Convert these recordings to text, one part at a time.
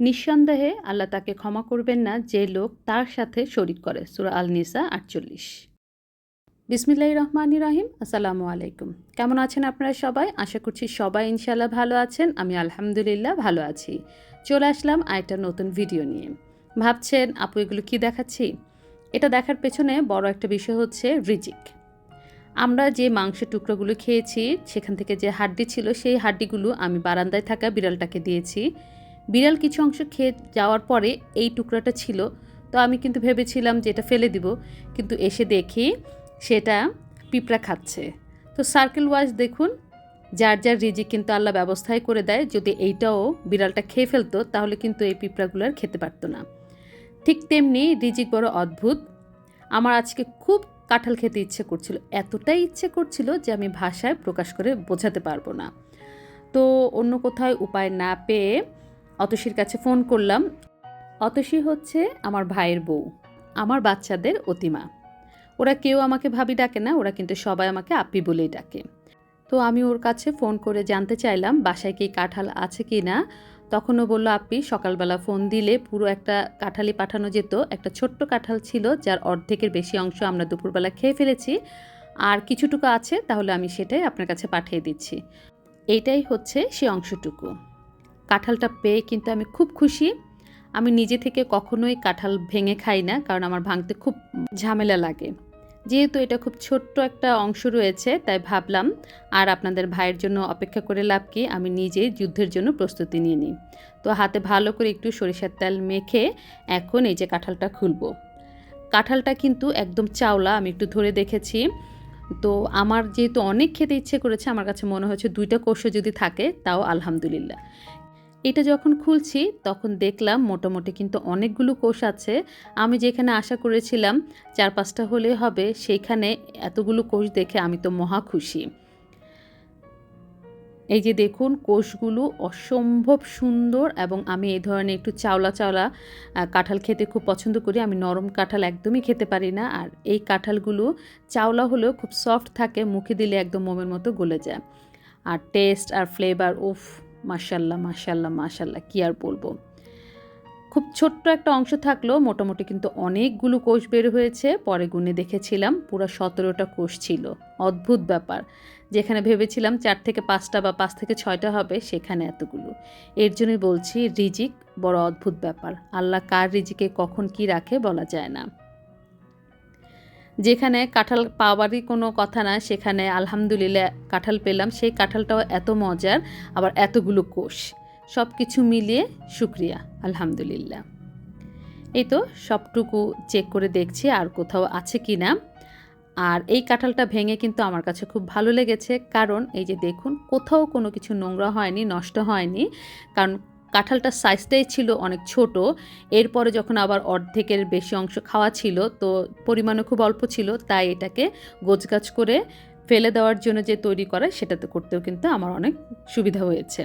নিঃসন্দেহে আল্লাহ তাকে ক্ষমা করবেন না, যে লোক তার সাথে শরিক করে। সুরা আল নিসা আটচল্লিশ। বিসমিল্লাহ রহমান রাহিম, আসসালামু আলাইকুম। কেমন আছেন আপনারা সবাই? আশা করছি সবাই ইনশাল্লাহ ভালো আছেন। আমি আলহামদুলিল্লাহ ভালো আছি। চলে আসলাম আরেকটা নতুন ভিডিও নিয়ে। ভাবছেন, আপু, এগুলো কী দেখাচ্ছি? এটা দেখার পেছনে বড় একটা বিষয় হচ্ছে রিজিক। আমরা যে মাংসের টুকরোগুলো খেয়েছি, সেখান থেকে যে হাড্ডি ছিল, সেই হাড্ডিগুলো আমি বারান্দায় থাকা বিড়ালটাকে দিয়েছি। বিড়াল কিছু অংশ খেয়ে যাওয়ার পরে এই টুকরাটা ছিল। তো আমি কিন্তু ভেবেছিলাম যে এটা ফেলে দিব। কিন্তু এসে দেখি সেটা পিঁপড়া খাচ্ছে। তো সার্কেল ওয়াইজ দেখুন, যার যার রিজিক কিন্তু আল্লাহ ব্যবস্থায় করে দেয়। যদি এইটাও বিড়ালটা খেয়ে ফেলতো, তাহলে কিন্তু এই পিঁপড়াগুলো আর খেতে পারতো না। ঠিক তেমনি রিজিক বড় অদ্ভুত। আমার আজকে খুব কাঁঠাল খেতে ইচ্ছে করছিল। এতটাই ইচ্ছে করছিল যে আমি ভাষায় প্রকাশ করে বোঝাতে পারব না। তো অন্য কোথাও উপায় না পেয়ে অতসীর কাছে ফোন করলাম, অতসী হচ্ছে আমার ভাইয়ের বউ, আমার বাচ্চাদের অতিমা। ওরা কেউ আমাকে ভাবি ডাকে না, ওরা কিন্তু সবাই আমাকে আপ্পি বলেই ডাকে। তো আমি ওর কাছে ফোন করে জানতে চাইলাম, বাসায় কি কাঁঠাল আছে কি না? তখনও বলল আপ্পি সকালবেলা ফোন দিলে পুরো একটা কাঁঠালি পাঠানো যেত। একটা ছোট্ট কাঁঠাল ছিল, যার অর্ধেকের বেশি অংশ আমরা দুপুরবেলা খেয়ে ফেলেছি। আর কিছুটুকু আছে, তাহলে আমি সেটাই আপনার কাছে পাঠিয়ে দিচ্ছি। এইটাই হচ্ছে সে অংশটুকু। কাঁঠালটা পেয়ে কিন্তু আমি খুব খুশি। আমি নিজে থেকে কখনোই কাঁঠাল ভেঙে খাই না, কারণ আমার ভাঙতে খুব ঝামেলা লাগে। যেহেতু এটা খুব ছোট্ট একটা অংশ রয়েছে, তাই ভাবলাম, আর আপনাদের ভাইয়ের জন্য অপেক্ষা করে লাভ কি, আমি নিজেই যুদ্ধের জন্য প্রস্তুতি নিয়ে নিই। তো হাতে ভালো করে একটু সরিষার তেল মেখে এখন এই যে কাঁঠালটা খুলবো। কাঁঠালটা কিন্তু একদম চাওলা, আমি একটু ধরে দেখেছি। তো আমার যেহেতু অনেক খেতে ইচ্ছে করেছে, আমার কাছে মনে হচ্ছে দুইটা কোষ যদি থাকে, তাও আলহামদুলিল্লাহ। এটা যখন খুলছি, তখন দেখলাম মোটামুটি কিন্তু অনেকগুলো কোষ আছে। আমি যেখানে আশা করেছিলাম চার পাঁচটা হলে হবে সেইখানে এতগুলো কোষ দেখে আমি তো মহা খুশি। এই যে দেখুন, কোষগুলো অসম্ভব সুন্দর এবং আমি এই ধরনের একটু চাওলা চাওলা কাঁঠাল খেতে খুব পছন্দ করি। আমি নরম কাঁঠাল একদমই খেতে পারি না। আর এই কাঁঠালগুলো চাওলা হলেও খুব সফট থাকে, মুখে দিলে একদম মোমের মতো গলে যায়। আর টেস্ট আর ফ্লেভার উফ! মাশাল্লাহ মাশাল্লাহ মাশাল্লাহ, কী আর বলব। খুব ছোট্ট একটা অংশ থাকলেও মোটামুটি কিন্তু অনেকগুলো কোষ বের হয়েছে, পরে গুনে দেখেছিলাম, পুরো সতেরোটা কোষ ছিল। অদ্ভুত ব্যাপার। যেখানে ভেবেছিলাম চার থেকে পাঁচটা বা পাঁচ থেকে ছয়টা হবে, সেখানে এতগুলো। এর জন্যই বলছি, রিজিক বড় অদ্ভুত ব্যাপার। আল্লাহ কার রিজিকে কখন কি রাখে বলা যায় না। যেখানে কাঁঠাল পাওয়ারই কোনো কথা না, সেখানে আলহামদুলিল্লাহ কাঁঠাল পেলাম। সেই কাঁঠালটাও এত মজার, আবার এতগুলো কোষ। সব কিছু মিলিয়ে শুক্রিয়া, আলহামদুলিল্লাহ। এই তো সবটুকু চেক করে দেখছি আর কোথাও আছে কি না। আর এই কাঁঠালটা ভেঙে কিন্তু আমার কাছে খুব ভালো লেগেছে, কারণ এই যে দেখুন, কোথাও কোনো কিছু নোংরা হয়নি, নষ্ট হয়নি। কারণ কাঁঠালটার সাইজটাই ছিল অনেক ছোট। এরপরে যখন আবার অর্ধেকের বেশি অংশ খাওয়া ছিল, তো পরিমাণও খুব অল্প ছিল, তাই এটাকে গোছগাছ করে ফেলে দেওয়ার জন্য যে তৈরি করে, সেটাতে করতেও কিন্তু আমার অনেক সুবিধা হয়েছে।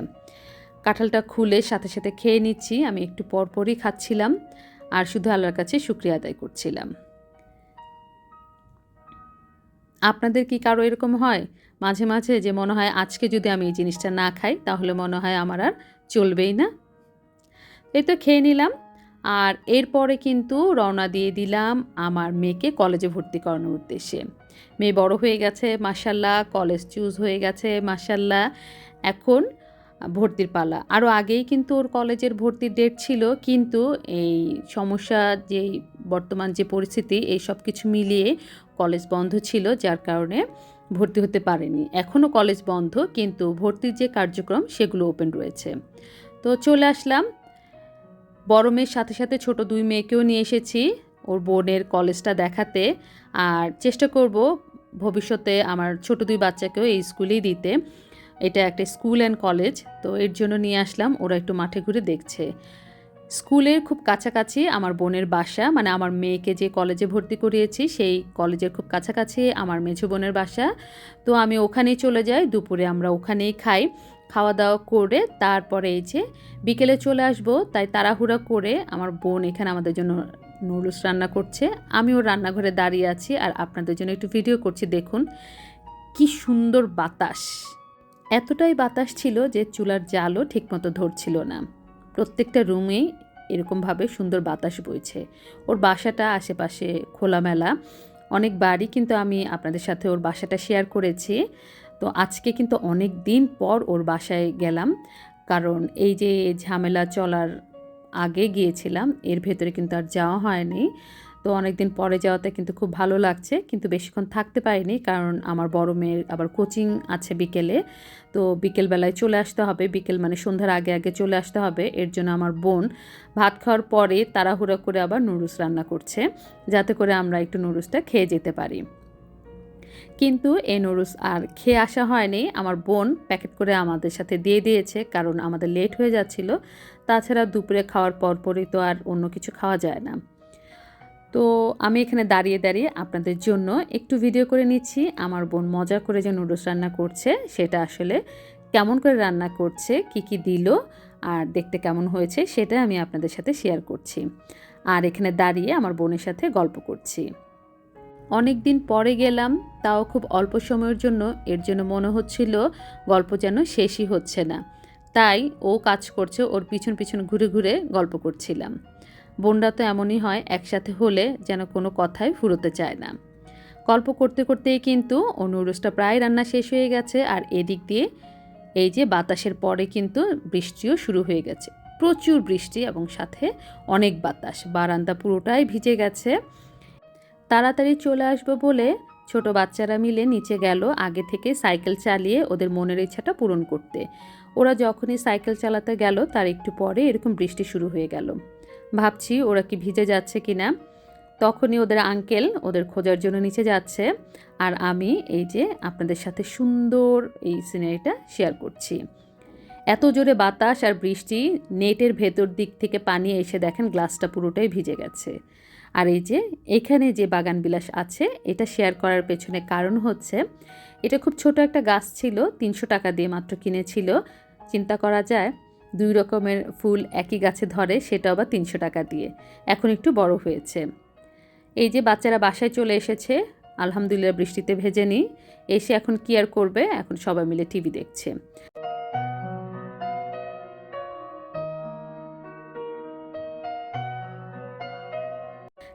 কাঁঠালটা খুলে সাথে সাথে খেয়ে নিচ্ছি, আমি একটু পরপরই খাচ্ছিলাম, আর শুধু আল্লাহর কাছে শুক্রিয়া আদায় করছিলাম। আপনাদের কি কারও এরকম হয়? মাঝে মাঝে যে মনে হয়, আজকে যদি আমি এই জিনিসটা না খাই, তাহলে মনে হয় আমার আর চলবেই না? এই তো খেয়ে নিলাম। আর এরপরে কিন্তু রওনা দিয়ে দিলাম আমার মেয়েকে কলেজে ভর্তি করানোর উদ্দেশ্যে। মেয়ে বড় হয়ে গেছে মাসাল্লাহ কলেজ চুজ হয়ে গেছে মাসাল্লাহ এখন ভর্তির পালা। আরও আগেই কিন্তু ওর কলেজের ভর্তির ডেট ছিল, কিন্তু এই সমস্যা যে বর্তমান যে পরিস্থিতি, এই সব কিছু মিলিয়ে কলেজ বন্ধ ছিল, যার কারণে ভর্তি হতে পারেনি। এখনও কলেজ বন্ধ, কিন্তু ভর্তির যে কার্যক্রম, সেগুলো ওপেন রয়েছে। তো চলে আসলাম। বড় মেয়ের সাথে সাথে ছোট দুই মেয়েকেও নিয়ে এসেছি। ওর বোনের কলেজটা দেখাতে। আর চেষ্টা করব ভবিষ্যতে আমার ছোট দুই বাচ্চাকেও এই স্কুলেই দিতে। এটা একটা স্কুল অ্যান্ড কলেজ তো এর জন্য নিয়ে আসলাম। ওরা একটু মাঠে ঘুরে দেখছে। স্কুলের খুব কাছাকাছি আমার বোনের বাসা মানে আমার মেয়েকে যে কলেজে ভর্তি করিয়েছি, সেই কলেজের খুব কাছাকাছি আমার মেঝো বোনের বাসা। তো আমি ওখানেই চলে যাই, দুপুরে আমরা ওখানেই খাই। খাওয়া দাওয়া করে তারপরে এই যে বিকেলে চলে আসব, তাই তাড়াহুড়া করে আমার বোন এখানে আমাদের জন্য নুডলস রান্না করছে। আমিও রান্নাঘরে দাঁড়িয়ে আছি আর আপনাদের জন্য একটু ভিডিও করছি, দেখুন। কি সুন্দর বাতাস। এতটাই বাতাস ছিল যে চুলার জালও ঠিকমতো ধরছিল না। প্রত্যেকটা রুমে এরকমভাবে সুন্দর বাতাস বইছে। ওর বাসাটা আশেপাশে খোলামেলা। অনেক বাড়ি কিন্তু আমি আপনাদের সাথে ওর বাসাটা শেয়ার করেছি। তো আজকে কিন্তু অনেক দিন পর ওর বাসায় গেলাম। কারণ এই যে ঝামেলা চলার আগে গিয়েছিলাম, এর ভেতরে কিন্তু আর যাওয়া হয়নি। তো অনেক দিন পরে যাওয়াতে কিন্তু খুব ভালো লাগছে। কিন্তু বেশিক্ষণ থাকতে পারিনি কারণ আমার বড় মেয়ের আবার কোচিং আছে বিকেলে। তো বিকেলবেলায় চলে আসতে হবে। বিকেল মানে সন্ধ্যার আগে আগে চলে আসতে হবে। এর জন্য আমার বোন ভাত খাওয়ার পরে তাড়াহুড়া করে আবার নুডলস রান্না করছে। যাতে করে আমরা একটু নুডলসটা খেয়ে যেতে পারি। কিন্তু এই নুডলস আর খেয়ে আসা হয়নি। আমার বোন প্যাকেট করে আমাদের সাথে দিয়ে দিয়েছে কারণ আমাদের লেট হয়ে যাচ্ছিল। তাছাড়া দুপুরে খাওয়ার পরপরই তো আর অন্য কিছু খাওয়া যায় না। তো আমি এখানে দাঁড়িয়ে দাঁড়িয়ে আপনাদের জন্য একটু ভিডিও করে নিচ্ছি। আমার বোন মজা করে যে নুডলস রান্না করছে, সেটা আসলে কেমন করে রান্না করছে, কি কি দিল আর দেখতে কেমন হয়েছে, সেটা আমি আপনাদের সাথে শেয়ার করছি। আর এখানে দাঁড়িয়ে আমার বোনের সাথে গল্প করছি। অনেক দিন পরে গেলাম, তাও খুব অল্প সময়ের জন্য, এর জন্য মনে হচ্ছিল গল্প যেন শেষই হচ্ছে না। তাই ও কাজ করছে, ওর পিছন পিছন ঘুরে ঘুরে গল্প করছিলাম। বোনরা তো এমনই হয়, একসাথে হলে যেন কোনো কথাই ফুরোতে চায় না। গল্প করতে করতেই কিন্তু নুডলসটা প্রায় রান্না শেষ হয়ে গেছে আর এদিক দিয়ে এই যে বাতাসের পরে কিন্তু বৃষ্টিও শুরু হয়ে গেছে। প্রচুর বৃষ্টি এবং সাথে অনেক বাতাস, বারান্দা পুরোটাই ভিজে গেছে। তাড়াতাড়ি চলে আসব বলে ছোট বাচ্চারা মিলে নিচে গেল আগে থেকে সাইকেল চালিয়ে ওদের মনের ইচ্ছাটা পূরণ করতে। ওরা যখনই সাইকেল চালাতে গেল তার একটু পরে এরকম বৃষ্টি শুরু হয়ে গেল। ভাবছি ওরা কি ভিজে যাচ্ছে কি না। তখনই ওদের আঙ্কেল ওদের খোঁজার জন্য নিচে যাচ্ছে। আর আমি এই যে আপনাদের সাথে সুন্দর এই সিনারিটা শেয়ার করছি। এত জোরে বাতাস আর বৃষ্টি, নেটের ভেতর দিক থেকে পানি এসে দেখেন গ্লাসটা পুরোটাই ভিজে গেছে। আর এই যে এখানে যে বাগান বিলাস আছে, এটা শেয়ার করার পেছনে কারণ হচ্ছে, এটা খুব ছোট একটা গাছ ছিল, তিনশো টাকা দিয়ে মাত্র কিনেছিল। চিন্তা করা যায় দুই রকমের ফুল একই গাছে ধরে, সেটা আবার তিনশো টাকা দিয়ে। এখন একটু বড় হয়েছে। এই যে বাচ্চারা বাসায় চলে এসেছে, আলহামদুলিল্লাহ বৃষ্টিতে ভেজে নিই। এসে এখন কি আর করবে? এখন সবাই মিলে টিভি দেখছে।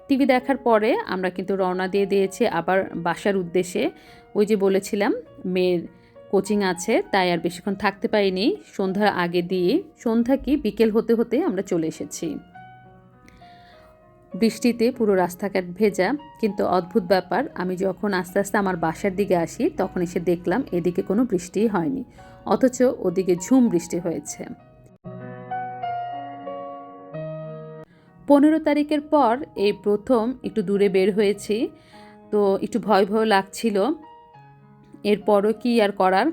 টিভি দেখার পরে আমরা কিন্তু রওনা দিয়ে দিয়েছি আবার বাসার উদ্দেশ্যে। ওই যে বলেছিলাম, মেয়ের কোচিং আছে, তাই আর বেশিক্ষণ থাকতে পারিনি। সন্ধ্যার আগে দিয়ে সন্ধ্যা কি বিকেল হতে হতে আমরা চলে এসেছি। বৃষ্টিতে পুরো রাস্তাঘাট ভেজা, কিন্তু অদ্ভুত ব্যাপার, আমি যখন আস্তে আস্তে আমার বাসার দিকে আসি, তখন এসে দেখলাম এদিকে কোনো বৃষ্টিই হয়নি, অথচ ওদিকে ঝুম বৃষ্টি হয়েছে। পনেরো তারিখের পর এই প্রথম একটু দূরে বের হয়েছি, তো একটু ভয় ভয় লাগছিল। এরপরও কি আর করার?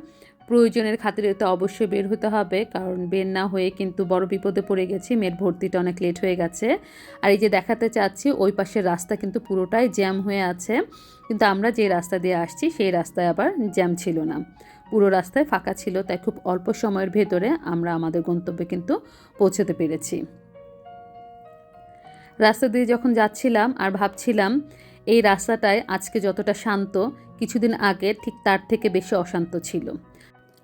প্রয়োজনের খাতিরে তো অবশ্যই বের হতে হবে, কারণ বের না হয়ে কিন্তু বড় বিপদে পড়ে গেছি, মেয়ের ভর্তিটা অনেক লেট হয়ে গেছে। আর এই যে দেখাতে চাচ্ছি, ওই পাশের রাস্তা কিন্তু পুরোটাই জ্যাম হয়ে আছে। কিন্তু আমরা যে রাস্তা দিয়ে আসছি, সেই রাস্তায় আবার জ্যাম ছিল না। পুরো রাস্তায় ফাঁকা ছিল, তাই খুব অল্প সময়ের ভেতরে আমরা আমাদের গন্তব্যে কিন্তু পৌঁছতে পেরেছি। রাস্তা দিয়ে যখন যাচ্ছিলাম আর ভাবছিলাম এই রাস্তাটায় আজকে যতটা শান্ত, কিছুদিন আগে ঠিক তার থেকে বেশি অশান্ত ছিল।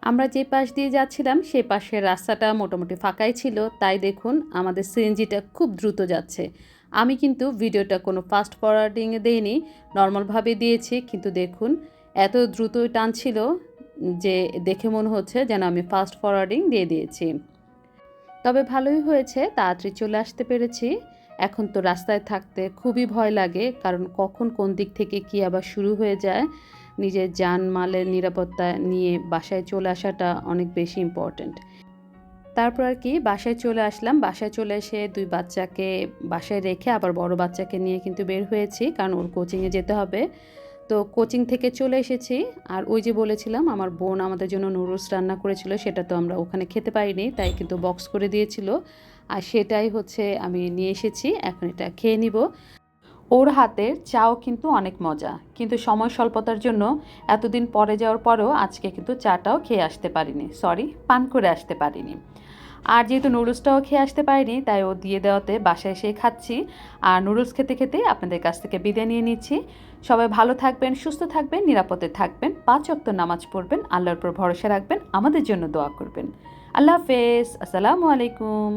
আমরা যে পাশ দিয়ে যাচ্ছিলাম, সে পাশের রাস্তাটা মোটামুটি ফাঁকাই ছিল। তাই দেখুন, আমাদের সিএনজিটা খুব দ্রুত যাচ্ছে। আমি কিন্তু ভিডিওটা কোনো ফাস্ট ফরওয়ার্ডিংয়ে দিইনি নর্মালভাবে দিয়েছি। কিন্তু দেখুন, এত দ্রুত টানছিল যে দেখে মনে হচ্ছে যেন আমি ফাস্ট ফরওয়ার্ডিং দিয়ে দিয়েছি। তবে ভালোই হয়েছে, তাড়াতাড়ি চলে আসতে পেরেছি। এখন তো রাস্তায় থাকতে খুবই ভয় লাগে, কারণ কখন কোন দিক থেকে কি আবার শুরু হয়ে যায়, নিজের মালের নিরাপত্তা নিয়ে বাসায় চলে আসাটা অনেক বেশি ইম্পর্ট্যান্ট তারপর আর কি, বাসায় চলে আসলাম, বাসায় চলে এসে দুই বাচ্চাকে বাসায় রেখে আবার বড় বাচ্চাকে নিয়ে কিন্তু বের হয়েছি, কারণ ওর কোচিংয়ে যেতে হবে। তো কোচিং থেকে চলে এসেছি, আর ওই যে বলেছিলাম, আমার বোন আমাদের জন্য নুডলস রান্না করেছিল, সেটা তো আমরা ওখানে খেতে পারিনি, তাই কিন্তু বক্স করে দিয়েছিল। আর সেটাই হচ্ছে আমি নিয়ে এসেছি, এখন এটা খেয়ে নিব। ওর হাতের চাও কিন্তু অনেক মজা, কিন্তু সময় স্বল্পতার জন্য এতদিন পরে যাওয়ার পরেও আজকে কিন্তু চাটাও খেয়ে আসতে পারিনি সরি পান করে আসতে পারিনি। আর যেহেতু নুডলসটাও খেয়ে আসতে পারিনি, তাই ও দিয়ে দেওয়াতে বাসায় এসে খাচ্ছি। আর নুডলস খেতে খেতে আপনাদের কাছ থেকে বিদায় নিয়ে নিচ্ছি। সবাই ভালো থাকবেন, সুস্থ থাকবেন, নিরাপদে থাকবেন, পাঁচ অক্ত নামাজ পড়বেন, আল্লাহর উপর ভরসা রাখবেন, আমাদের জন্য দোয়া করবেন। আল্লাহ হাফেজ, আসসালামু আলাইকুম।